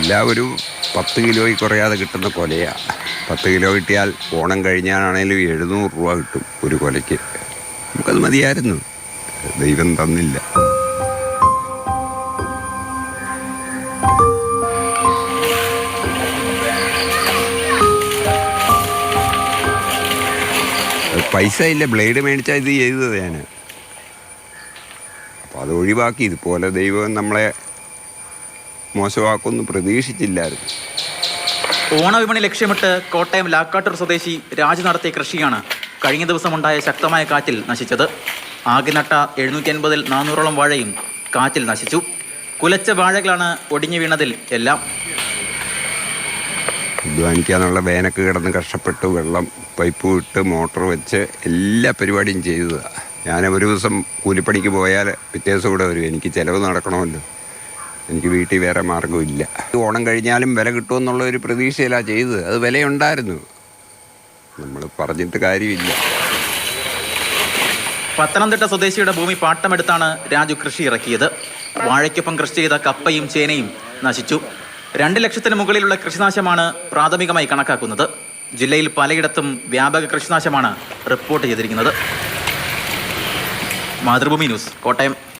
എല്ലാം ഒരു പത്ത് കിലോയിൽ കുറയാതെ കിട്ടുന്ന കൊലയാണ് പത്ത് കിലോ കിട്ടിയാൽ ഓണം കഴിഞ്ഞാണെങ്കിലും എഴുന്നൂറ് രൂപ കിട്ടും ഒരു കൊലയ്ക്ക്. നമുക്കത് മതിയായിരുന്നു. ദൈവം തന്നില്ല. പൈസ ഇല്ല ബ്ലേഡ് മേടിച്ചാൽ ഇത് ചെയ്തത് ഞാൻ അപ്പോൾ അത് ഒഴിവാക്കി. ഇതുപോലെ ദൈവം നമ്മളെ മോശമാക്കുമെന്ന് പ്രതീക്ഷിച്ചില്ലായിരുന്നു. ഓണവിപണി ലക്ഷ്യമിട്ട് കോട്ടയം ലാക്കാട്ടൂർ സ്വദേശി രാജു നടത്തിയ കൃഷിയാണ് കഴിഞ്ഞ ദിവസമുണ്ടായ ശക്തമായ കാറ്റിൽ നശിച്ചത്. ആകെ നട്ട എഴുന്നൂറ്റി അൻപതിൽ നാനൂറോളം വാഴയും കാറ്റിൽ നശിച്ചു. കുലച്ച വാഴകളാണ് ഒടിഞ്ഞു വീണതിൽ എല്ലാം. അധ്വാനിക്കാന്നുള്ള വേനക്ക് കിടന്ന് കഷ്ടപ്പെട്ട് വെള്ളം പൈപ്പ് ഇട്ട് മോട്ടർ വെച്ച് എല്ലാ പരിപാടിയും ചെയ്തതാണ് ഞാൻ ഒരു ദിവസം കൂലിപ്പണിക്ക് പോയാൽ പിറ്റേ ദിവസം കൂടെ വരും. എനിക്ക് ചിലവ് നടക്കണമല്ലോ. എനിക്ക് വീട്ടിൽ വേറെ മാർഗമില്ല ഓണം കഴിഞ്ഞാലും വില കിട്ടുമെന്നുള്ള ഒരു പ്രതീക്ഷയിലാണ് ചെയ്തത്. അത് വിലയുണ്ടായിരുന്നു. നമ്മൾ പറഞ്ഞിട്ട് കാര്യമില്ല. പത്തനംതിട്ട സ്വദേശിയുടെ ഭൂമി പാട്ടമെടുത്താണ് രാജു കൃഷി ഇറക്കിയത്. വാഴയ്ക്കൊപ്പം കൃഷി ചെയ്ത കപ്പയും ചേനയും നശിച്ചു. രണ്ട് ലക്ഷത്തിന് മുകളിലുള്ള കൃഷിനാശമാണ് പ്രാഥമികമായി കണക്കാക്കുന്നത്. ജില്ലയിൽ പലയിടത്തും വ്യാപക കൃഷിനാശമാണ് റിപ്പോർട്ട് ചെയ്തിരിക്കുന്നത്. മാതൃഭൂമി ന്യൂസ് കോട്ടയം.